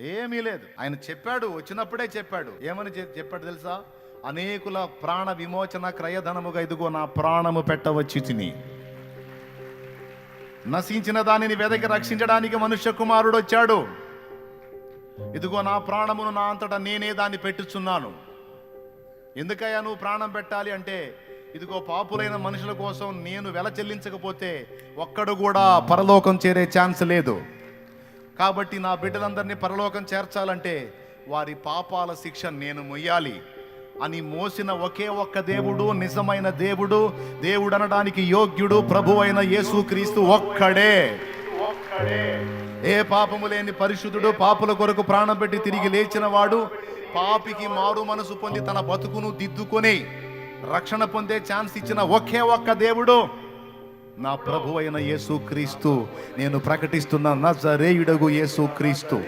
ఏమీ లేదు. ఆయన చెప్పాడు వచ్చినప్పుడే చెప్పాడు. ఏమని చెప్పాడు తెలుసా? అనేకుల ప్రాణ విమోచన క్రయధనముగా ఇదిగో నా ప్రాణము పెట్టవచ్చి తిని. నశించిన దానిని వెదకి రక్షించడానికి మనుష్య కుమారుడు వచ్చాడు. ఇదిగో నా ప్రాణమును నా అంతటా నేనే దాన్ని పెట్టుచున్నాను. ఎందుకయ్యా నువ్వు ప్రాణం పెట్టాలి అంటే? ఇదిగో పాపులైన మనుషుల కోసం నేను వెల చెల్లించకపోతే ఒక్కడు కూడా పరలోకం చేరే ఛాన్స్ లేదు. కాబట్టి నా బిడ్డలందరినీ పరలోకం చేర్చాలంటే వారి పాపాల శిక్ష నేను మొయ్యాలి అని మోసిన ఒకే ఒక్క దేవుడు నిజమైన దేవుడు దేవుడు అనడానికి యోగ్యుడు ప్రభు అయిన యేసుక్రీస్తు ఒక్కడే. ఏ పాపము లేని పరిశుద్ధుడు పాపుల కొరకు ప్రాణం పెట్టి తిరిగి లేచిన వాడు పాపికి మారు మనసు పొంది తన బతుకును దిద్దుకొని రక్షణ పొందే ఛాన్స్ ఇచ్చిన ఒకే ఒక్క దేవుడు. నా ప్రభు అయిన యేసు క్రీస్తు నేను ప్రకటిస్తున్న నజరేయుడగు యేసు క్రీస్తు